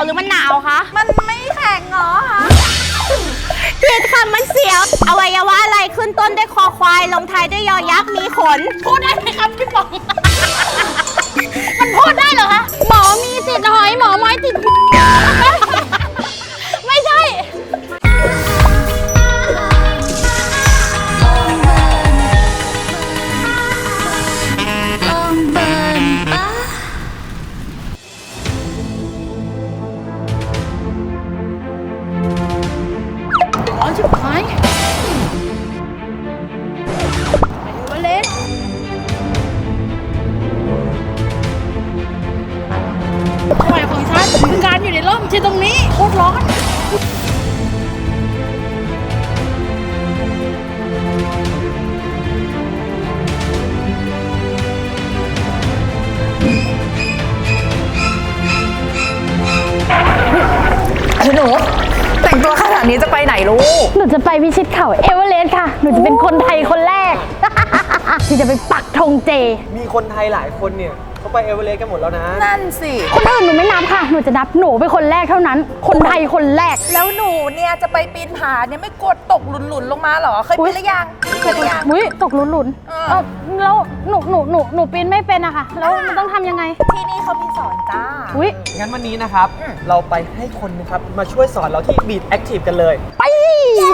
ยวหรือมันหนาวคะ มันไม่แข็งเหรอคะผิดค่ะมันเสียว อวัยวะอะไรขึ้นต้นด้วยคอควาย ลงท้ายด้วยยอยักษ์มีขน พูดได้ไหมครับพี่ปอง มันพูดได้เหรอคะ หมอมีติดหอยหมอไม้ติด การอยู่ในร่มที่ตรงนี้โคตรร้อนหนูแต่งตัวขนาดนี้จะไปไหนลูก หนูจะไปพิชิตเขาเอเวอเรสต์ค่ะ หนูจะเป็นคนไทยคนแรก ที่จะไปปักธงเจ มีคนไทยหลายคนเนี่ย เขาไปเอเวอเรสต์กันหมดแล้วนะ นั่นสิ คนอื่นหนูไม่นับค่ะ หนูจะนับหนูเป็นคนแรกเท่านั้น คนไทยคนแรก แล้วหนูเนี่ยจะไปปีนผาเนี่ยไม่กดตกหลุนๆลงมาเหรอ เคยอุ๊ปีย นหรือยังเคยหรือยัง อุ้ยตกหลุนหลุนเออ เออแล้วหนูหนูหนูหนูปีนไม่เป็นอะค่ะ แล้วมันต้องทำยังไง ที่นี่เขามีสอนจ้า อุ้ยงั้นวันนี้นะครับเราไปให้คนนะครับ มาช่วยสอนเราที่ Beat Active กันเลย ไปวู้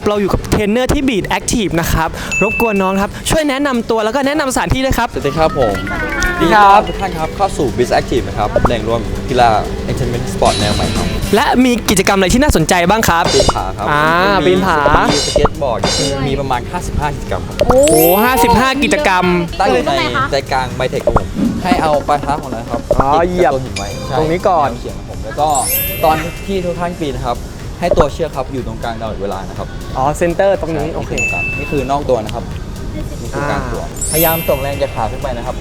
นนี้นะครับ เราอยู่กับเทรนเนอร์ที่ Beat Active นะครับ รบกวนน้องครับ ช่วยแนะนำตัวแล้วก็แนะนำสถานที่ด้วยครับ สวัสดีครับผมสวัสดีครับทุกท่านครับเข้าสู่ Biz Active นะครับแหล่งรวมกีฬา Entertainment Sport แนวใหม่ครับและมีกิจกรรมอะไรที่น่าสนใจบ้างครับ ปีนผาครับอ่ามีปีนผา มีสเก็ตบอร์ดมีประมาณ 55กิจกรรมครับโอ้โห55กิจกรรม ตั้งอยู่ในใจกลางไบเทคครับผมให้เอาปลายเท้าของเรานะครับอ๋อติดเหยียบกับตัวหินไว้ใช่ตรงนี้ก่อน แวเขียงครับผมแล้วก็ตอนที่ทุกท่านปีนนะครับ ให้ตัวเชือกครับอยู่ตรงกลางตลอดเวลานะครับอ๋อเซนเตอร์ตรงนี้โอเค ใช่นี่คือนอกตัวนะครับนี่คือกลางตัว พยายามส่งแรงจากขาขึ้นไปนะครับ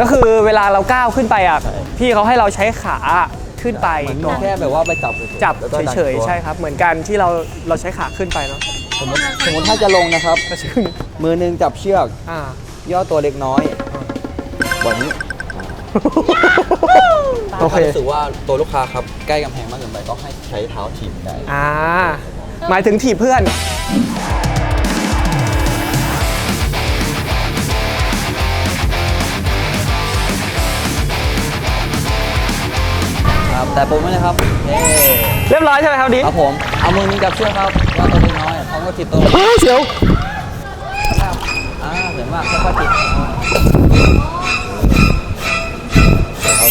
ก็คือเวลาเราก้าวขึ้นไปอะใช่ พี่เขาให้เราใช้ขาขึ้นไปเหมือนก่อนแค่แบบว่าไปจับฉยๆจับแล้วก็ดันเฉยตัวๆใช่ครับ เหมือนกันที่เราเราใช้ขาขึ้นไปเนาะสมมติสมมติถ้าจะลงนะครับก็ชื่อมือหนึงจับเชือก อ่า ย่อตัวเล็กน้อยแบบนี้ โอเค ถ้ารู้สึกว่าตัวลูกค้าครับใกล้กำแพงมากเกินไปก็ให้ใช้เท้าถีบได้ อ่า หมายถึงถีบเพื่อน ครับ แต่ผมไม่เลยครับเย้เรียบร้อยใช่ไหมครับดิครับผม เอามือหนึงจับเชือกครับย่อตัวเล็กน้อยพร้อมก็ถีบตัวเฮ้ยเสียวอ่าเหมือนมากค่อยๆถีบ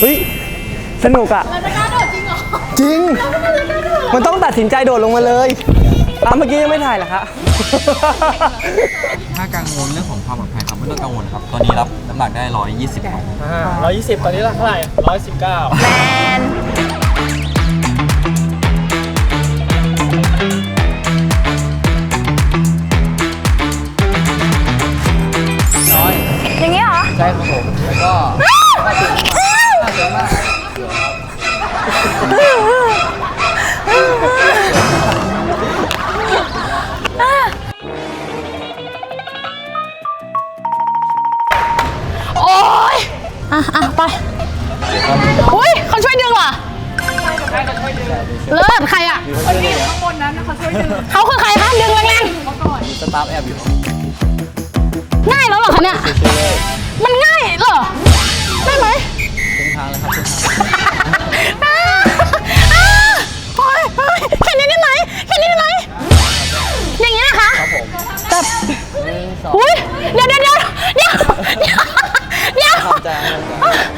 เฮ้ยสนุกอะจริงมันต้องตัดสินใจโดดลงมาเลยอ้าวเมื่อกี้ยังไม่ถ่ายเหรอคะ ถ้ากังวลเรื่องของความปลอดภัยครับไม่ต้องกังวลครับ ตอนนี้รับน้ำหนักได้ 120ครับร้อยยี่สิบตอนนี้เท่าไหร่ร้อยสิบเก้าแมนน้อยอย่างนี้เหรอ ใช่ครับผม แล้วก็ โอ๊ย อะอะไปอุ้ยเขาช่วยดึงเหรอเลิศใครอะ คนที่อยู่ข้างบนนั้นเขาช่วยดึงเขาคือใครคะดึงแรงสตาฟแอบอยู่ๆง่ายแล้วเหรอคะเนี่ย มันง่ายเหรอ ได้ไหม ทางเลยครับครึ่งทางอ่าอ่าโอ๊ยโอ๊ยแค่นี้ได้ไหมแค่นี้ได้ไหมอย่างนี้นะคะครับผมแบบหนึ่งสองอุ้ยเดี๋ยวเดี๋ยวเดี๋ยวเดี๋ยวเดี๋ยวเดี๋ยว ทำใจทำใจ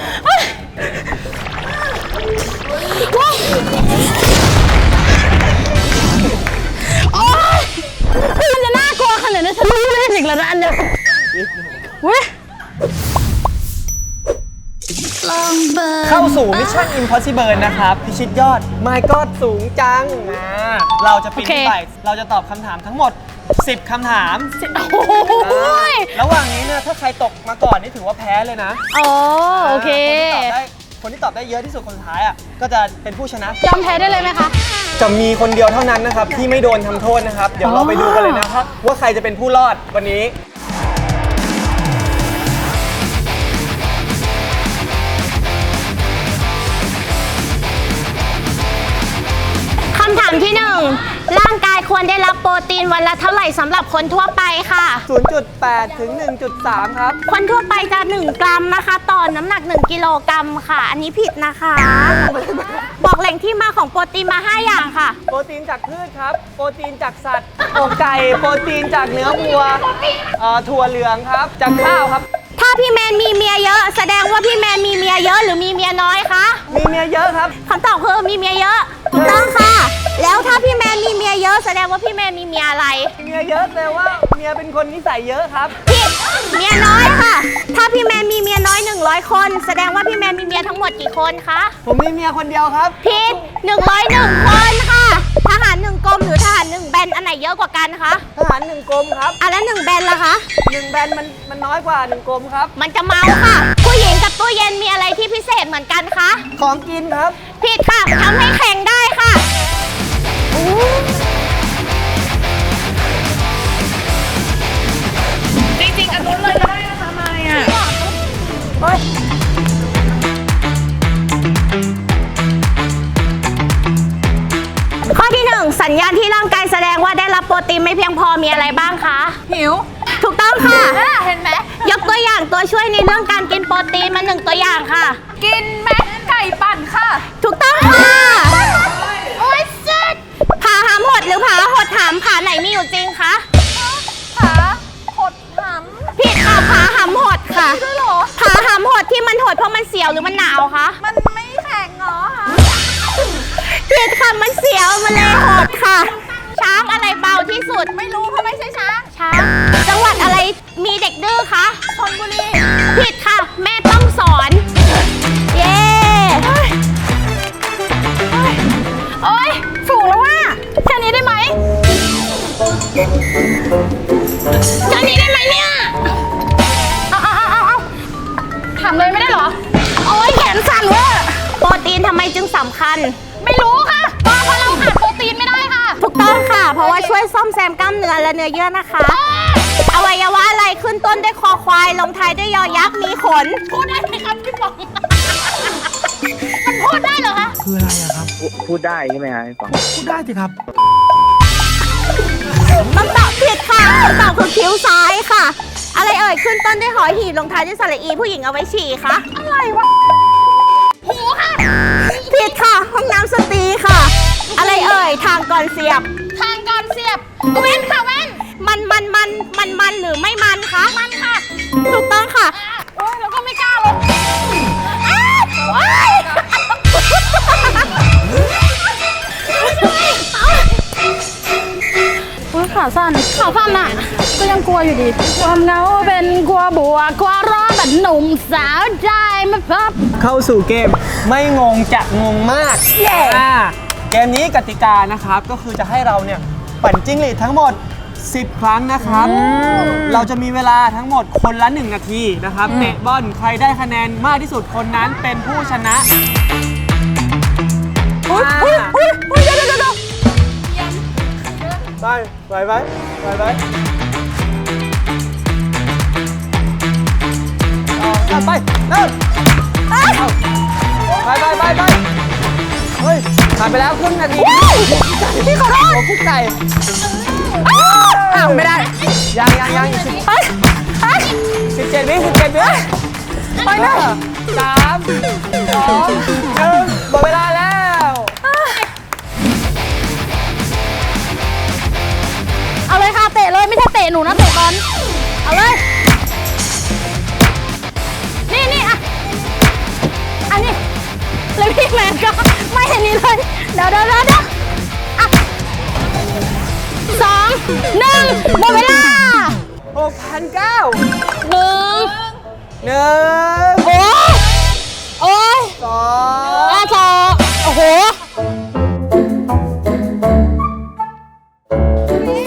สู่ Mission Impossible นะครับ พิชิตยอด My God สูงจังอ่าเราจะปีนโอเคขึ้นไป เราจะตอบคำถามทั้งหมด 10คำถามโอ้ยระหว่างนี้เนี่ยถ้าใครตกมาก่อนนี่ถือว่าแพ้เลยนะโอ้โอเคคนที่ตอบได้ คนที่ตอบได้เยอะที่สุดคนสุดท้ายอะ ก็จะเป็นผู้ชนะ ยอมแพ้ได้เลยไหมคะ จะมีคนเดียวเท่านั้นนะครับ ที่ไม่โดนทำโทษนะครับ เดี๋ยวเราไปดูกันเลยนะครับ ว่าใครจะเป็นผู้รอดวันนี้ำถามที่หนึ่งร่างกายควรได้รับโปรตีนวันละเท่าไหร่สำหรับคนทั่วไปค่ะ 0.8 ถึง 1.3 ครับ คนทั่วไปจะ 1 กรัมนะคะต่อน้ำหนัก 1 กิโลกรัมค่ะ อันนี้ผิดนะคะ บอกแหล่งที่มาของโปรตีนมา 5 อย่างค่ะ โปรตีนจากพืชครับ โปรตีนจากสัตว์อกไก่ โปรตีนจากเนื้อวัวเอ่อถั่วเหลืองครับ จากข้าวครับถ้า พี่แมนมีเมียเยอะ แสดงว่าพี่แมนมีเมียเยอะหรือมีเมียน้อยคะมีเมียเยอะครับ คำตอบคือมีเมียเยอะถูกต้องค่ะ แล้วถ้าพี่แมนมีเมียเยอะ แสดงว่าพี่แมนมีเมียอะไรเมียเยอะแต่ว่าเมียเป็นคนนิสัยเยอะครับ ผิดเมียน้อยค่ะ ถ้าพี่แมนมีเมียน้อย 100 คน แสดงว่าพี่แมนมีเมียทั้งหมดกี่คนคะผมมีเมียคนเดียวครับ ผิด101คนค่ะทหารหนึ่งกรมหรือท หารหนึ่งแบนอันไหนเยอะกว่ากันคะทหารหนึ่งกรมครับอันละหนึ่งแบนละคะ หนึ่งแบนมันมันน้อยกว่าหนึ่งกรมครับ มันจะเมาค่ะ ผู้หญิงกับตู้เย็นมีอะไรที่พิเศษเหมือนกันคะของกินครับ ผิดค่ะทำให้แข็งได้ค่ะอู้จริงๆอันนู้นเลยก็ได้นะคะมายอะข้อที่หนึ่งสัญญาณที่ โปรตีนไม่เพียงพอมีอะไรบ้างคะ หิว ถูกต้องค่ะอะ เห็นไหม ยกตัวอย่างตัวช่วยในเรื่องการกินโปรตีนมาหนึ่งตัวอย่างค่ะ กินแม็กไก่ปั่นค่ะ ถูกต้องค่ะ ด ไม่รู้เพราะไม่ใช่ช้างช้างจังหวัดอะไรมีเด็กดื้อคะชนบุรีผิดค่ะ แม่ ช่วยซ่อมแซมกล้ามเนื้อและเนื้อเยื่อนะคะ อวัยวะอะไรขึ้นต้นด้วยคอควาย ลงท้ายด้วยยอยักษ์มีขน พูดได้ไหมครับพี่ปอง มันพูดได้เหรอคะพูดได้ใช่ไหมครับพี่ป๋องต้องตอบผิดค่ะคำตอบคือคิ้วซ้ายค่ะ อะไรเอ่ยขึ้นต้นด้วยหอหีบลงท้ายด้วยสระอีผู้หญิงเอาไว้ฉี่คะอะไรวะหูค่ะผิดค่ะ ห้องน้ำสตรีค่ะ อะไรเอ่ยทางก่อนเสียบทางก่อน เสียบเว้นค่ะเว้นมันมันมันมันมันหรือไม่มันคะมันค่ะถูกต้องค่ะโอ้ยแล้วก็ไม่กล้าลงอ้าวโอ๊ยขาสั้นขาสั้นอะก็ยังกลัวอยู่ดี ความเหงาเป็นกลัวบัวกลัวร้อนแบบหนุ่มสาวใจมาพบเข้าสู่เกมไม่งงจะงงมากอ่าเกมนี้กติกานะครับก็คือจะให้เราเนี่ย ปั่นจิ้งหรีดทั้งหมด 10 ครั้งนะครับ เราจะมีเวลาทั้งหมดคนละ 1 นาทีนะครับเตะบอลใครได้คะแนนมากที่สุดคนนั้นเป็นผู้ชนะอุ๊ยอุ๊ยอุ๊ยอุ๊ยเดี๋ยวเดี๋ยวเดี๋ยวไปไปไปไปไปเอาไปเริ่ม ผ่านไปแล้วครึ่งนาทีพี่ขอโทษหัวคุกไก่อ้าวไม่ได้ ยังยังยังอีกสิบเฮ้ยเฮ้ยสิบเจ็ดวิสิบเจ็ดวิไปนะสามสองหนึ่งหมดเวลาแล้วเอาเลยค่ะเตะเลยไม่ใช่เตะหนูนะเตะบอลเอาเลย นนี่เลย เดี๋ยวเดี๋ยวเดี๋ยวสองหนึ่งหมดเวลาหกพันเก้าหนึ่งหนึ่งโอ้โอ้ยสออะสองโอ้โห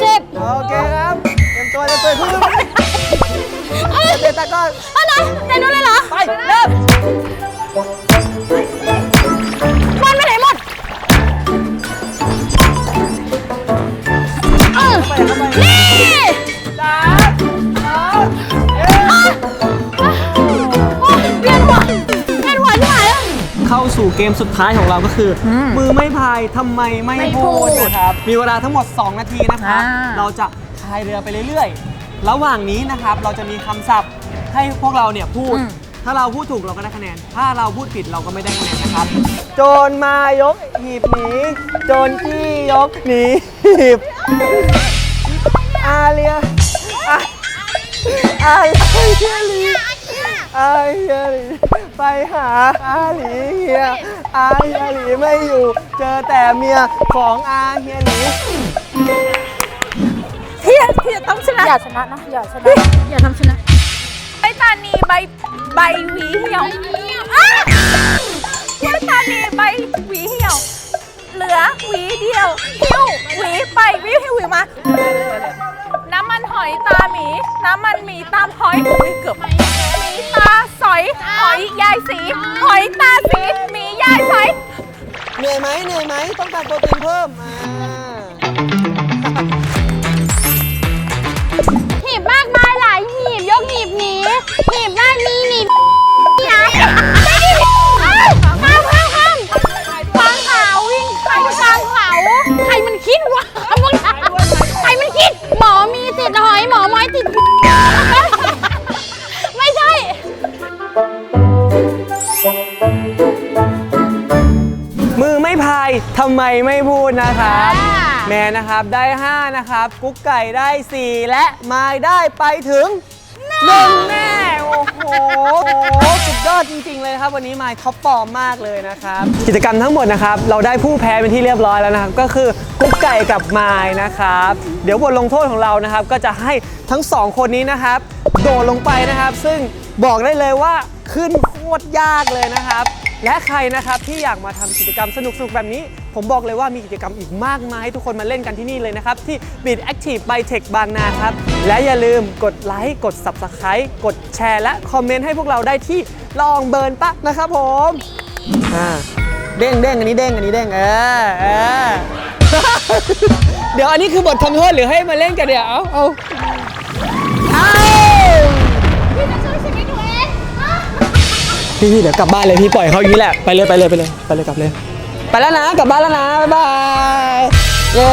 สิบโอเคครับ เตรียมตัวเตรียมตัวพึ่งเตะตะก้อนอาไหนเต้นนู้นเลย เข้าสู่เกมสุดท้ายของเราก็คืออมือไม่พายทำไมไม่พูดนะครับมีเวลาทั้งหมด 2 นาทีนะครับ อ่า เราจะพายเรือไปเรื่อยๆ ระหว่างนี้นะครับ เราจะมีคำศัพท์ให้พวกเราเนี่ยพูดถ้าเราพูดถูกเราก็ได้คะแนน ถ้าเราพูดผิดเราก็ไม่ได้คะแนนนะครับ โจรมายกหีบหนี โจรที่ยกหนีหีบอาเลียอาอาเลียลี อาเลียลีไปหาอาหลีเฮียอาเฮียหลีไม่อยู่ เจอแต่เมียของอาเฮียหลีพี่พี่จะต้องชนะอย่าชนะนะอย่าชนะอย่าทำชนะใบตานีใบใบหวีเหี่ยวอ้าใบตานีใบหวีเหี่ยว เหลือหวีเดียวหิ้วหวีไปหวีหิ้วหวีมา น้ำมันหอยตาหมี น้ำมันหมีตามหอยอุ๊ยเกือบ ตาสอย หอยยายสี หอยตาสีหมียายสอย เหนื่อยไหมเหนื่อยไหมต้องการโปรตีนเพิ่มอ่าำไมไม่พูดนะครับอ่าแม่นะครับได้ 5 นะครับ กุ๊กไก่ได้ 4 และไม้ได้ไปถึงหนึ่งแน่โอ้โหโอ้โหสุดยอดจริง ๆ เลยครับ วันนี้ไม้ท็อปฟอร์มมากเลยนะครับ กิจกรรมทั้งหมดนะครับ เราได้ผู้แพ้เป็นที่เรียบร้อยแล้วนะครับ ก็คือกุ๊กไก่กับไม้นะครับ เดี๋ยวบทลงโทษของเรานะครับ ก็จะให้ทั้งสองคนนี้นะครับโดดลงไปนะครับ ซึ่งบอกได้เลยว่าขึ้นโคตรยากเลยนะครับ และใครนะครับที่อยากมาทำกิจกรรมสนุกๆแบบนี้ ผมบอกเลยว่ามีกิจกรรมอีกมากมายให้ทุกคนมาเล่นกันที่นี่เลยนะครับ ที่ Beat Active by Tech บางนาครับ และอย่าลืมกดไลค์กด Subscribe กดแชร์และคอมเมนต์ให้พวกเราได้ที่ลองเบิร์นปะนะครับผมอ่าเด้งเด้งอันนี้เด้งอันนี้เด้งเออเออ เดี๋ยวอันนี้คือบททำโทษหรือให้มาเล่นกันเดี๋ยวเอาเอาเอาพี่จะช่วยชีวิตหนูเอง พี่พี่เดี๋ยวกลับบ้านเลยพี่ปล่อยเขาอย่างนี้แหละไปเลยไปเลยไปเลยไปเลยกลับเลย ไปแล้วนะ กลับบ้านแล้วนะ บ๊ายบาย เย้